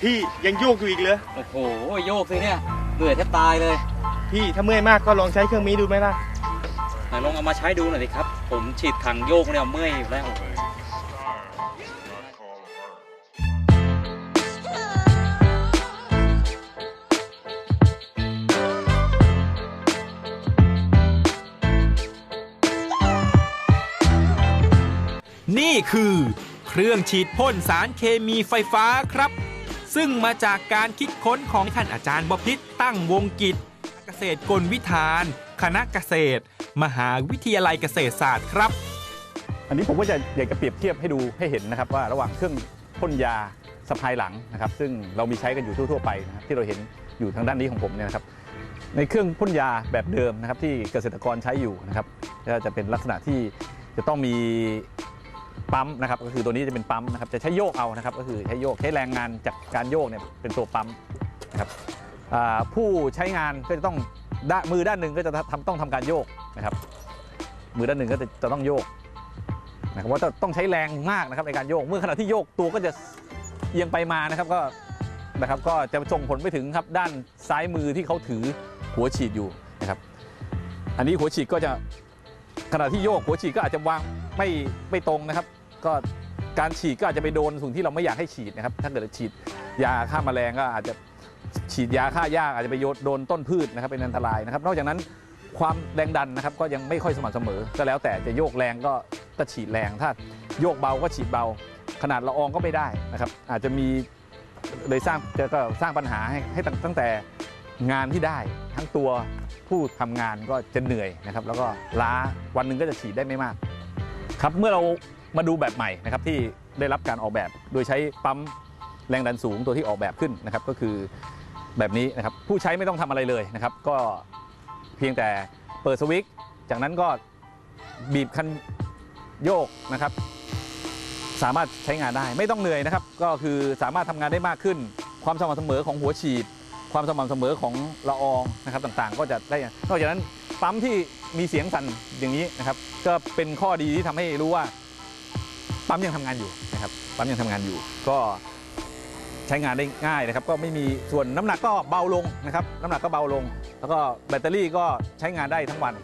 พี่ยังโยกอยู่อีกเหรอ โอ้โห โยกสิเนี่ยเบื่อแทบตายเลย พี่ถ้าเมื่อยมากก็ลองใช้เครื่องนี้ดูไหมล่ะไหนลองเอามาใช้ดูหน่อยดิครับ ผมฉีดถังโยกเนี่ยเมื่อยอยู่แล้ว นี่คือเค รื่องฉีดพ่นสารเคมีไฟฟ้าครับ ซึ่งมาจากการคิดค้นของท่านอาจารย์บพิษตั้งวงกิจ เกษตรกลวิธาน คณะเกษตร มหาวิทยาลัยเกษตรศาสตร์ครับ อันนี้ผมก็จะอยากจะเปรียบเทียบให้ดูให้เห็นนะครับว่าระหว่างเครื่องพ่นยาสะพายหลังนะครับ ซึ่งเรามีใช้กันอยู่ทั่ว ๆ ไปนะครับที่เราเห็นอยู่ทางด้านนี้ของผมเนี่ยนะครับในเครื่องพ่นยาแบบเดิมนะครับที่เกษตรกรใช้อยู่นะครับก็จะเป็นลักษณะที่จะต้องมี ปั๊มนะครับก็คือตัวนี้จะเป็นปั๊มนะครับจะใช้โยกเอานะครับก็คือใช้โยกใช้แรงงานจากการโยกเนี่ยเป็นตัวปั๊มนะครับผู้ใช้งานก็จะต้องด้ามือด้านหนึ่งก็จะทำต้องทำการโยกนะครับมือด้านหนึ่งก็จะจะต้องโยกนะครับว่าต้องใช้แรงมากนะครับในการโยก เมื่อขณะที่โยกตัวก็จะเอียงไปมานะครับก็นะครับก็จะส่งผลไปถึงครับด้านซ้ายมือที่เขาถือหัวฉีดอยู่นะครับ อันนี้หัวฉีดก็จะขณะที่โยกหัวฉีดก็อาจจะวางไม่ไม่ตรงนะครับ ก็การฉีดก็อาจจะไปโดนส่วนที่เราไม่อยากให้ฉีดนะครับ ถ้าเกิดฉีดยาฆ่าแมลงก็อาจจะฉีดยาฆ่าหญ้าอาจจะไปโยนโดนต้นพืชนะครับเป็นอันตรายนะครับ นอกจากนั้นความแรงดันนะครับก็ยังไม่ค่อยสม่ำเสมอ ก็แล้วแต่จะโยกแรงก็ก็ฉีดแรง ถ้าโยกเบาก็ฉีดเบา ขนาดละอองก็ไม่ได้นะครับ อาจจะมีเลยสร้างจะก็สร้างปัญหาให้ให้ตั้งตั้งแต่งานที่ได้ทั้งตัวผู้ทำงานก็จะเหนื่อยนะครับ แล้วก็ล้าวันหนึ่งก็จะฉีดได้ไม่มาก ครับเมื่อเรามาดูแบบใหม่นะครับที่ได้รับการออกแบบ โดยใช้ปั๊มแรงดันสูงตัวที่ออกแบบขึ้นนะครับ ก็คือแบบนี้นะครับผู้ใช้ไม่ต้องทำอะไรเลยนะครับ ก็เพียงแต่เปิดสวิตช์จากนั้นก็บีบคันโยกนะครับ สามารถใช้งานได้ไม่ต้องเหนื่อยนะครับ ก็คือสามารถทำงานได้มากขึ้น ความสม่ำเสมอของหัวฉีด ความสม่ำเสมอของละอองนะครับต่างๆ ก็จะได้นอกจากนั้น ปั๊มที่มีเสียงสั่นอย่างนี้นะครับก็เป็นข้อดีที่ทำให้รู้ว่าปั๊มยังทำงานอยู่นะครับปั๊มยังทำงานอยู่ ก็ใช้งานได้ง่ายนะครับ ก็ไม่มีส่วนน้ำหนักก็เบาลงนะครับ น้ำหนักก็เบาลง แล้วก็แบตเตอรี่ก็ใช้งานได้ทั้งวัน